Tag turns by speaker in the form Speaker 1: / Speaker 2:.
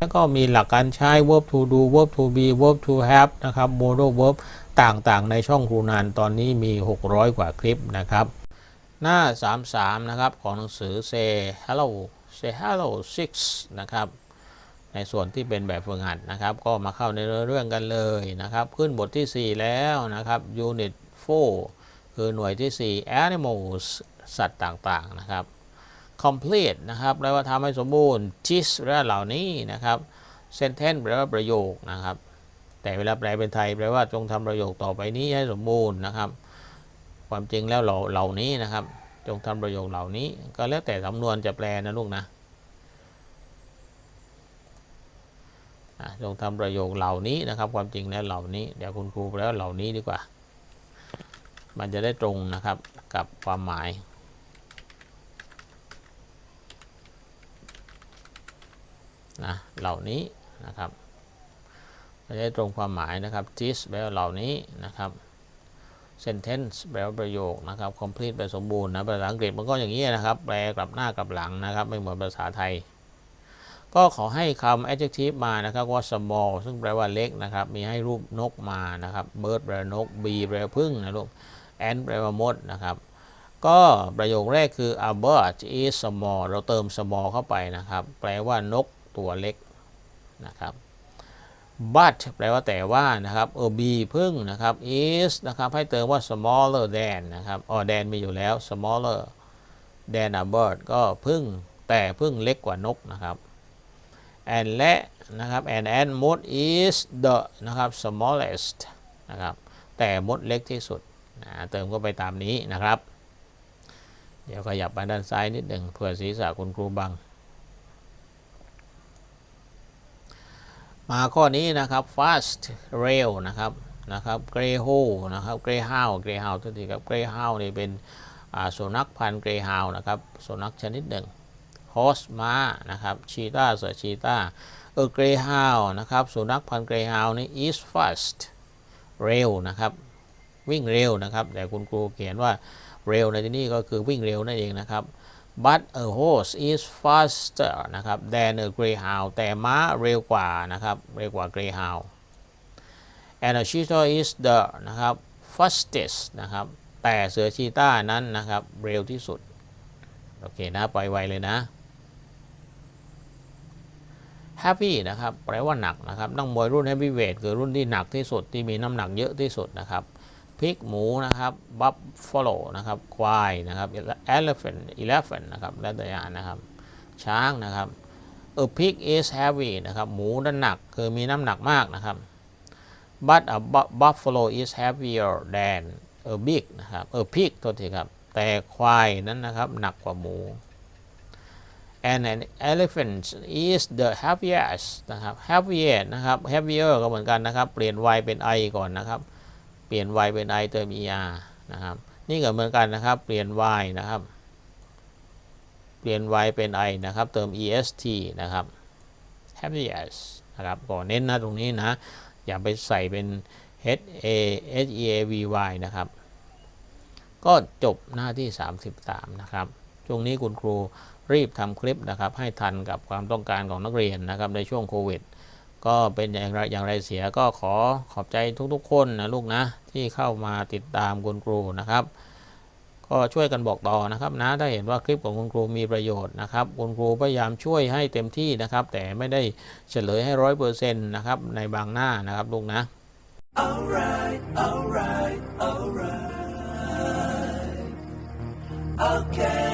Speaker 1: แล้วก็มีหลักการใช้ verb to do verb to be verb to have นะครับ modal verb ต่างๆ ในช่องครูนานตอนนี้มี 600 กว่าคลิปนะครับ หน้า 33 นะครับ ของหนังสือ say hello say hello six นะครับ ในส่วนที่เป็นแบบฝึกหัดนะครับ ก็มาเข้าในเรื่องกันเลยนะครับ ขึ้นบทที่ 4 แล้วนะครับ unit 4 คือหน่วยที่ 4 animals สัตว์ต่างๆ นะครับ complete นะครับแปลว่าทำให้สมบูรณ์ this แปลว่าเหล่านี้นะครับ sentence แปลว่าประโยคนะครับ แต่เวลาแปลเป็นไทยแปลว่าจงทำประโยคต่อไปนี้ให้สมบูรณ์นะครับ ความจริงแล้วเหล่าเหล่านี้นะครับ จงทำประโยคเหล่านี้ ก็แล้วแต่สำนวนจะแปลนะลูกนะอะจงทำประโยคเหล่านี้นะครับ ความจริงแล้วเหล่านี้เดี๋ยวคุณครูแปลว่าเหล่านี้ดีกว่า มันจะได้ตรงนะครับกับความหมาย นะเหล่านี้นะครับไม่ได้ตรงความหมายนะครับ this แปลว่าเหล่านี้นะครับ sentence แปลว่าประโยคนะครับ complete แปลสมบูรณ์นะภาษาอังกฤษมันก็อย่างนี้นะครับ แปลกลับหน้ากลับหลังนะครับ ไม่เหมือนภาษาไทย ก็ขอให้คำ adjective มานะครับว่า small ซึ่งแปลว่าเล็กนะครับ มีให้รูปนกมานะครับ bird แปลว่านก bee แปลว่าพึ่งนะลูก ant แปลว่ามดนะครับก็ประโยคแรกคือ a bird is small เราเติม small เข้าไปนะครับ แปลว่านก ตัวเล็กนะครับ but แปลว่าแต่ว่านะครับเออ be พึ่งนะครับ is นะครับให้เติมว่า smaller than นะครับอ๋อ than มีอยู่แล้ว smaller than a bird ก็พึ่งแต่พึ่งเล็กกว่านกนะครับ and และนะครับ and and มด is the นะครับ smallest นะครับแต่มดเล็กที่สุดนะเติมเข้าไปตามนี้นะครับ เดี๋ยวขยับไปด้านซ้ายนิดหนึ่งเพื่อศีรษะคุณครูบัง มาข้อนี้นะครับ fast rail นะครับนะครับ greyhound นะครับ greyhound greyhound ทุกทีครับ greyhound นี่เป็นสุนัขพันธุ์ greyhound นะครับสุนัขชนิดหนึ่ง horse ม้านะครับ cheetah เสือ cheetah เออ greyhound นะครับสุนัขพันธุ์ greyhound นี่ is fast rail นะครับวิ่งเร็วนะครับ แต่คุณครูเขียนว่าเร็วในที่นี้ก็คือวิ่งเร็วนั่นเองนะครับ but a horse is faster นะครับ than a greyhound แต่ม้าเร็วกว่านะครับ เร็วกว่า greyhound and a cheetah is the นะครับ fastest นะครับ แต่เสือชีต้านั้นนะครับ เร็วที่สุด โอเคนะ ปล่อยไวเลยนะ heavy นะครับ แปลว่าหนักนะครับ นักมวยรุ่น heavyweight คือรุ่นที่หนักที่สุด ที่มีน้ำหนักเยอะที่สุดนะครับ พริกหมูนะครับบัฟฟาโลนะครับควายนะครับ elephant elephant นะครับแล้วแต่อย่างนะครับช้างนะครับ a pig is heavy นะครับหมูนั้นหนักคือมีน้ำหนักมากนะครับ but a bu- buffalo is heavier than a big นะครับ a pig โทษทีครับ แต่ควายนั้นนะครับหนักกว่าหมู and an elephant is the heaviest นะครับ heavier นะครับ heavier ก็เหมือนกันนะครับ เปลี่ยน y เป็น i ก่อนนะครับ เปลี่ยน y เป็น i เติม er นะครับ นี่ก็เหมือนกันนะครับ เปลี่ยน y นะครับ เปลี่ยน y เป็น i นะครับ เติม est นะครับ heaviest นะครับก็เน้นนะตรงนี้นะ อย่าไปใส่เป็น h a h e a v y นะครับ ก็จบหน้าที่ 33 นะครับ ช่วงนี้คุณครูรีบทำคลิปนะครับ ให้ทันกับความต้องการของนักเรียนนะครับในช่วงโควิด ก็เป็นอย่างไรอย่างไรเสียก็ขอขอบใจทุกๆคนนะลูกนะที่เข้ามาติดตามคุณครูนะครับ ก็ช่วยกันบอกต่อนะครับนะถ้าเห็นว่าคลิปของคุณครูมีประโยชน์นะครับคุณครูพยายามช่วยให้เต็มที่นะครับ แต่ไม่ได้เฉลยให้ร้อยเปอร์เซ็นต์นะครับในบางหน้านะครับลูกนะ
Speaker 2: Alright, alright, alright. Okay.